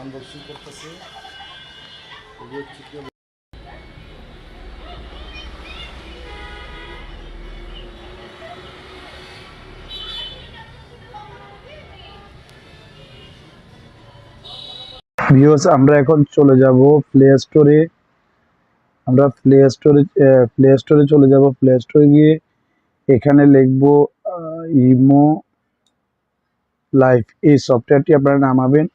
Unboxing করতেছে। Views আমরা এখন চলে যাব প্লে স্টোরে আমরা প্লে স্টোরে প্লে স্টোরে চলে যাব। প্লে স্টোরে গিয়ে এখানে লিখব ইমো লাইফ এই সফটওয়্যারটি আপনারা নামাবেন।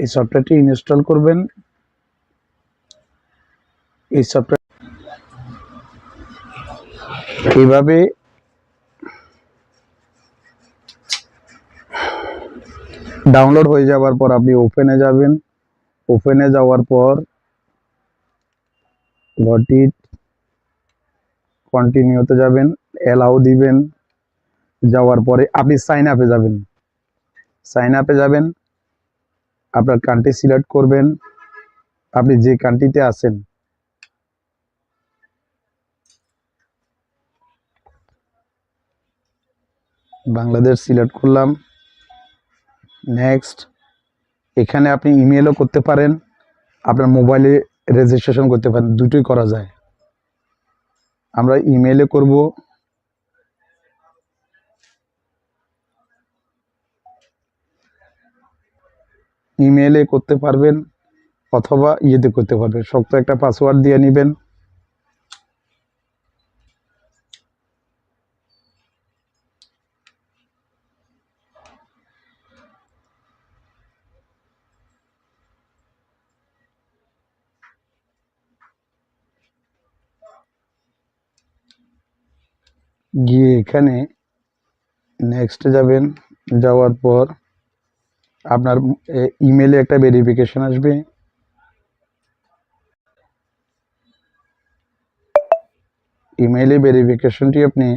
এই সফটওয়্যারটি ইনস্টল করবেন। এই সফটওয়্যার এইভাবে ডাউনলোড হয়ে যাওয়ার পর আপনি ওপেনে যাবেন। ওপেনে যাওয়ার পর ঘটি কন্টিনিউতে যাবেন অ্যালাউ দিবেন। যাওয়ার পরে আপনি সাইন আপে যাবেন। সাইন আপে যাবেন। আপনার কান্ট্রি সিলেক্ট করবেন, আপনি যে কান্ট্রিতে আছেন। বাংলাদেশ সিলেক্ট করলাম। নেক্সট এখানে আপনি ইমেলও করতে পারেন, আপনার মোবাইলে রেজিস্ট্রেশন করতে পারেন, দুটোই করা যায়। আমরা ইমেলে করব। ইমেলে করতে পারবেন অথবা ইয়েতে করতে পারবেন। শক্ত একটা পাসওয়ার্ড দিয়ে নেবেন। গিয়ে এখানে নেক্সট যাবেন, যাওয়ার পর আপনার ইমেলে একটা ভেরিফিকেশন আসবে। ইমেলে ভেরিফিকেশনটি আপনি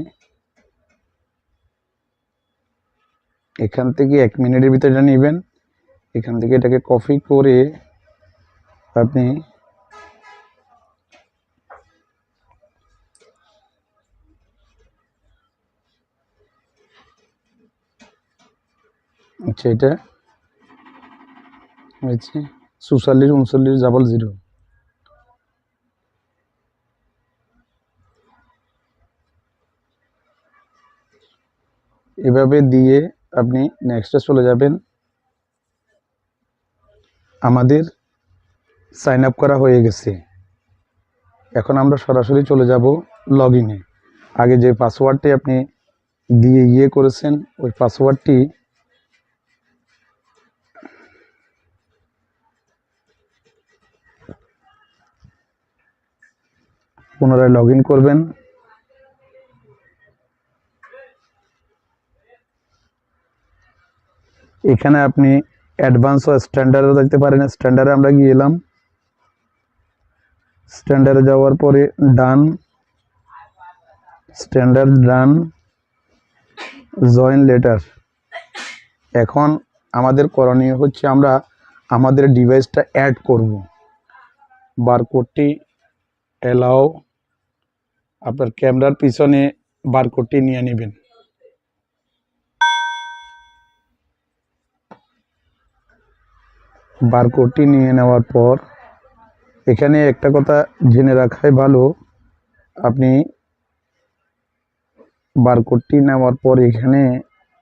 এখান থেকে এক মিনিটের ভিতরে এটা নেবেন। এখান থেকে এটাকে কপি করে আপনি আচ্ছা এটা হয়েছে। চুচল্লিশ উনচল্লিশ ডাবল জিরো এভাবে দিয়ে আপনি নেক্সটে চলে যাবেন। আমাদের সাইন আপ করা হয়ে গেছে। এখন আমরা সরাসরি চলে যাব লগ আগে যে পাসওয়ার্ডটি আপনি দিয়ে ইয়ে করেছেন, ওই পাসওয়ার্ডটি পুনরায় লগ করবেন। এখানে আপনি অ্যাডভান্স ও স্ট্যান্ডার্ডও দেখতে পারেন। স্ট্যান্ডার্ডে আমরা গিয়ে এলাম। স্ট্যান্ডার্ডে যাওয়ার পরে done standard done join letter এখন আমাদের করণীয় হচ্ছে আমরা আমাদের ডিভাইসটা অ্যাড করব। বারকোডটি অ্যালাও আপনার ক্যামেরার পিছনে বারকোডটি নিয়ে নেবেন। বারকোডটি নিয়ে নেওয়ার পর এখানে একটা কথা জেনে রাখাই ভালো, আপনি বারকোডটি নেওয়ার পর এখানে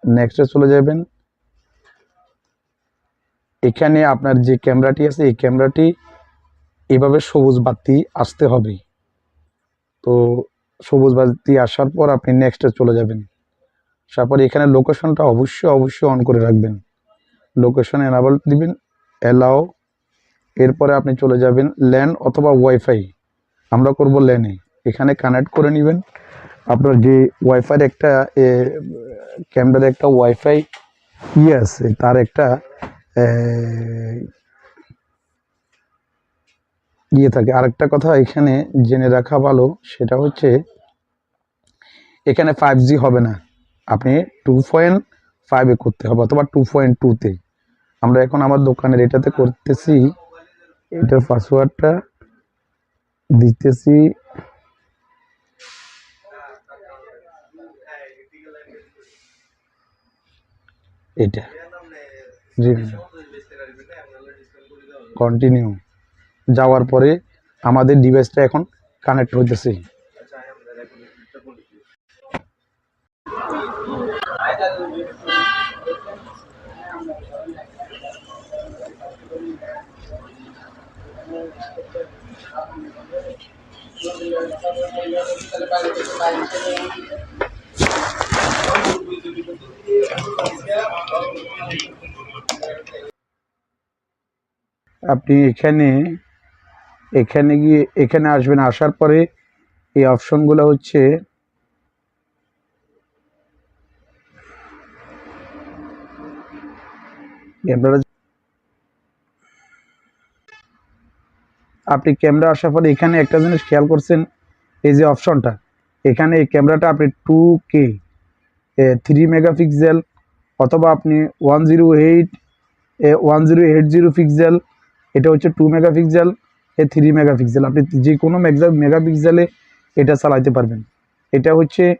নেক্সটে চলে যাবেন। এখানে আপনার যে ক্যামেরাটি আছে, এই ক্যামেরাটি এভাবে সবুজ বাতি আসতে হবে। তো সবুজ বাতি আসার পর আপনি নেক্সটে চলে যাবেন। তারপর এখানে লোকেশনটা অবশ্যই অবশ্যই অন করে রাখবেন। লোকেশন এনাবল দিবেন অ্যালাও এরপরে আপনি চলে যাবেন ল্যান অথবা ওয়াইফাই আমরা করব ল্যানে এখানে কানেক্ট করে নেবেন। আপনার যে ওয়াইফাইয়ের একটা ক্যামেরার একটা ওয়াইফাই ইয়ে আছে, তার একটা ইয়ে থাকে। আরেকটা কথা এখানে জেনে রাখা ভালো, সেটা হচ্ছে এখানে ফাইভ জি হবে না। আপনি টু পয়েন্ট ফাইভে করতে হবে অথবা টু পয়েন্ট টুতে আমরা এখন আমার দোকানের এটাতে করতেছি, এটার পাসওয়ার্ডটা দিতেছি। এটা। কন্টিনিউ যাওয়ার পরে আমাদের ডিভাইসটা এখন কানেক্ট হইতেছে। আপনি এখানে এখানে গিয়ে, এখানে আসবেন, আসার পরে এই অপশনগুলো হচ্ছে আপনি ক্যামেরা আসার পরে এখানে একটা জিনিস খেয়াল করছেন, এই যে অপশনটা এখানে এই ক্যামেরাটা আপনি টু কে থ্রি মেগাপিক্সেল অথবা আপনি one zero eight one zero eight zero pixel এটা হচ্ছে টু মেগাপিক্সেল এ থ্রি মেগাপিক্সেল আপনি যে কোনো মেগা মেগাপিক্সেলে এটা চালাইতে পারবেন। এটা হচ্ছে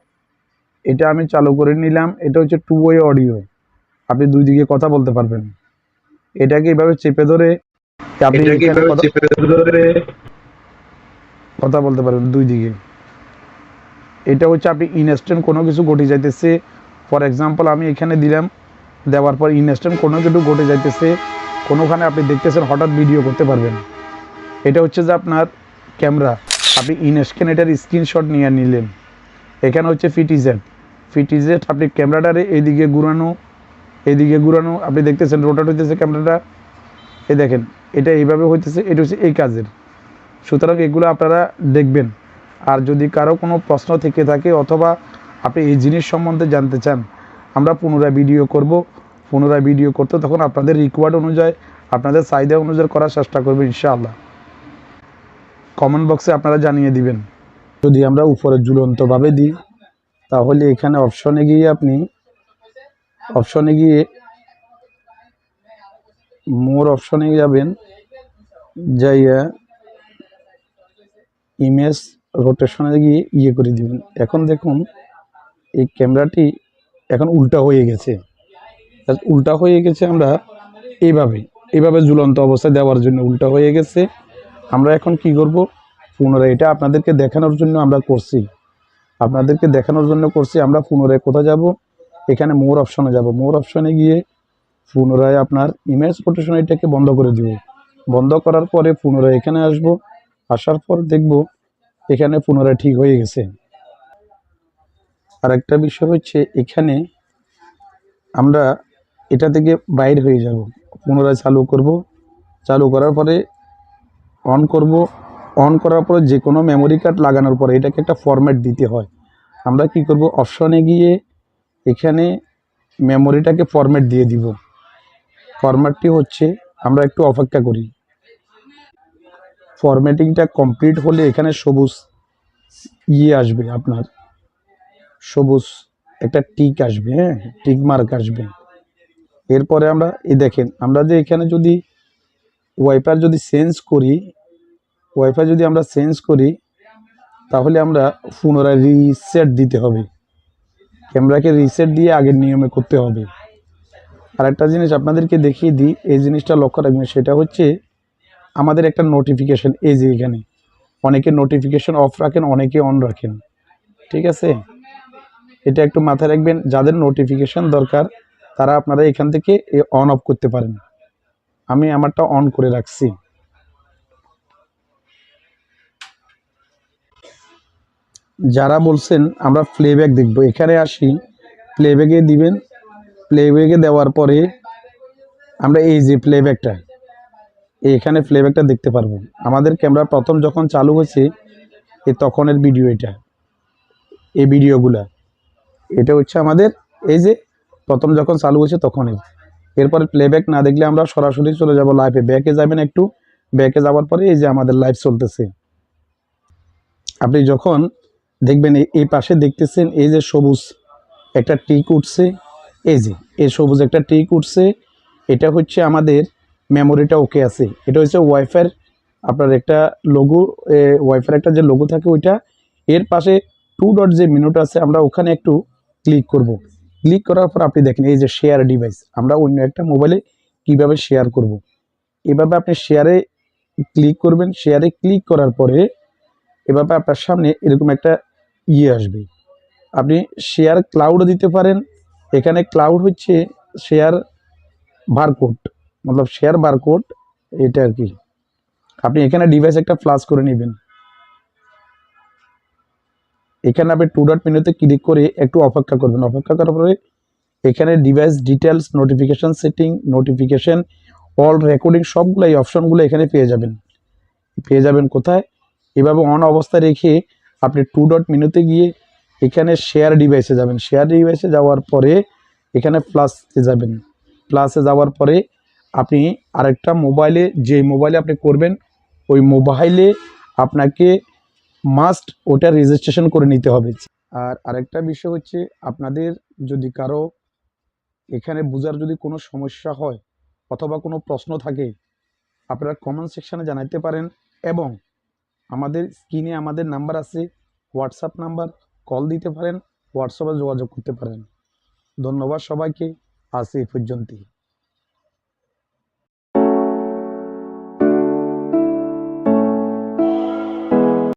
এটা আমি চালু করে নিলাম এটা হচ্ছে টু ওয়ে অডিও আপনি দুই দিকে কথা বলতে পারবেন। এটাকে এভাবে চেপে ধরে আপনি কথা- কথা বলতে পারবেন দুই দিকে। এটা হচ্ছে আপনি ইনস্ট্যান্ট কোনো কিছু ঘটে যাইতেছে। ফর এক্সাম্পল আমি এখানে দিলাম দেওয়ার পর ইনস্ট্যান্ট কোনো কিছু ঘটে যাইতেছে। কোনোখানে আপনি দেখতেছেন হঠাৎ ভিডিও করতে পারবেন। এটা হচ্ছে যে আপনার ক্যামেরা। আপনি ইনস্ক্যান এটার স্ক্রিনশট নিয়ে নিলেন। এখানে হচ্ছে ফিটিজেট ফিটিজেট আপনি ক্যামেরাটারে এদিকে ঘুরানো এদিকে ঘুরানো, আপনি দেখতেছেন রোটাট হইতেছে ক্যামেরাটা। এ দেখেন, এটা এইভাবে হইতেছে, এটা হচ্ছে এই কাজের। সুতরাং এগুলো আপনারা দেখবেন। আর যদি কারও কোনো প্রশ্ন থেকে থাকে অথবা আপনি এই জিনিস সম্বন্ধে জানতে চান, আমরা পুনরায় ভিডিও করব। পুনরায় ভিডিও করতে তখন আপনাদের রিকোয়ার্ড অনুযায়ী, আপনাদের চাহিদা অনুযায়ী করার চেষ্টা করব ইনশাআল্লাহ। কমেন্ট বক্সে আপনারা জানিয়ে দিবেন। যদি আমরা উপরে ঝুলন্তভাবে দিই, তাহলে এখানে অপশনে গিয়ে আপনি, অপশনে গিয়ে মোর অপশনে যাবেন, যাইয়া ইমেজ রোটেশনে গিয়ে ইয়ে করে দিবেন। এখন দেখুন, এই ক্যামেরাটি এখন উল্টা হয়ে গেছে। উল্টা হয়ে গেছে আমরা এইভাবে এইভাবে ঝুলন্ত অবস্থায় দেওয়ার জন্য উল্টা হয়ে গেছে। আমরা এখন কি করব? পুনরায় এটা আপনাদেরকে দেখানোর জন্য আমরা করছি। আপনাদেরকে দেখানোর জন্য করছি, আমরা পুনরায় কোথায় যাব? এখানে মোর অপশনে যাব। মোর অপশনে গিয়ে পুনরায় আপনার ইমেজ প্রোটেশন এটাকে বন্ধ করে দিব। বন্ধ করার পরে পুনরায় এখানে আসব। আসার পর দেখব এখানে পুনরায় ঠিক হয়ে গেছে। আর একটা বিষয় হচ্ছে এখানে আমরা এটা থেকে বাইর হয়ে যাব। পুনরায় চালু করব। চালু করার পরে অন করব অন করার পরে যে কোনো মেমোরি কার্ড লাগানোর পরে এটাকে একটা ফরম্যাট দিতে হয়। আমরা কি করব? অপশনে গিয়ে এখানে মেমোরিটাকে ফরম্যাট দিয়ে দিব। ফরম্যাটটি হচ্ছে, আমরা একটু অপেক্ষা করি। ফরম্যাটিংটা কমপ্লিট হলে এখানে সবুজ ইয়ে আসবে আপনার। সবুজ একটা টিক আসবে হ্যাঁ? টিক মার্ক আসবে। এরপরে আমরা, এই দেখেন, আমরা যে এখানে যদি ওয়াইফাই যদি চেঞ্জ করি ওয়াইফাই যদি আমরা চেঞ্জ করি, তাহলে আমরা পুনরায় রিসেট দিতে হবে। ক্যামেরাকে রিসেট দিয়ে আগের নিয়মে করতে হবে। আর একটা জিনিস আপনাদেরকে দেখিয়ে দিই, এই জিনিসটা লক্ষ্য রাখবেন, সেটা হচ্ছে আমাদের একটা নোটিফিকেশান এই যে এখানে। অনেকে নোটিফিকেশন অফ রাখেন, অনেকে অন রাখেন। ঠিক আছে? এটা একটু মাথায় রাখবেন, যাদের নোটিফিকেশান দরকার, তারা আপনারা এখান থেকে অন অফ করতে পারেন। আমি আমারটা অন করে রাখছি। যারা বলছেন, আমরা প্লেব্যাক দেখব। এখানে আসি প্লেব্যাকে দিবেন। প্লেব্যাকে দেওয়ার পরে আমরা এই যে প্লেব্যাকটা এখানে প্লেব্যাকটা দেখতে পারব। আমাদের ক্যামেরা প্রথম যখন চালু হয়েছে, এ তখনের ভিডিও এটা। এই ভিডিওগুলা এটা হচ্ছে আমাদের, এই যে প্রথম যখন চালু হয়েছে তখনই এরপরে প্লেব্যাক না দেখলে আমরা সরাসরি চলে যাব লাইভে ব্যাকে যাবেন একটু। ব্যাকে যাওয়ার পরে এই যে আমাদের লাইভ চলতেছে। আপনি যখন দেখবেন এই- এই পাশে দেখতেছেন এই যে সবুজ একটা টিক উঠছে। এই যে, এই সবুজ একটা টিক উঠছে। এটা হচ্ছে আমাদের মেমোরিটা ওকে আছে। এটা হচ্ছে ওয়াইফাইয়ের আপনার একটা লোগো ওয়াইফাইয়ের একটা যে লোগো থাকে ওইটা। এর পাশে টু ডট যে মিনিট আছে, আমরা ওখানে একটু ক্লিক করব। ক্লিক করার পর আপনি দেখেন, এই যে শেয়ার ডিভাইস আমরা অন্য একটা মোবাইলে কীভাবে শেয়ার করব। এভাবে আপনি শেয়ারে ক্লিক করবেন শেয়ারে ক্লিক করার পরে এভাবে আপনার সামনে এরকম একটা ইয়ে আসবে। আপনি শেয়ার ক্লাউডও দিতে পারেন, এখানে ক্লাউড হচ্ছে শেয়ার বারকোড মতলব শেয়ার বারকোড এটা আর কি। আপনি এখানে ডিভাইস একটা ফ্লাশ করে নেবেন। এখানে আপনি টু ডট মেনুতে ক্লিক করে একটু অপেক্ষা করবেন। অপেক্ষা করার পরে এখানে device details notification setting notification all recording সবগুলো এই অপশনগুলো এখানে পেয়ে যাবেন। পেয়ে যাবেন কোথায়? এভাবে অন অবস্থায় রেখে আপনি টু ডট মেনুতে গিয়ে এখানে শেয়ার ডিভাইসে যাবেন। শেয়ার ডিভাইসে যাওয়ার পরে এখানে প্লাসে যাবেন। প্লাসে যাওয়ার পরে আপনি আরেকটা মোবাইলে যে মোবাইলে আপনি করবেন, ওই মোবাইলে আপনাকে মাস্ট ওটা রেজিস্ট্রেশন করে নিতে হবে। আর আরেকটা বিষয় হচ্ছে, আপনাদের যদি কারও এখানে বোঝার যদি কোনো সমস্যা হয় অথবা কোনো প্রশ্ন থাকে, আপনারা কমেন্ট সেকশানে জানাতে পারেন এবং আমাদের স্ক্রিনে আমাদের নাম্বার আছে হোয়াটসঅ্যাপ নাম্বার কল দিতে পারেন হোয়াটসঅ্যাপে যোগাযোগ করতে পারেন। ধন্যবাদ সবাইকে, আজ এই পর্যন্তই।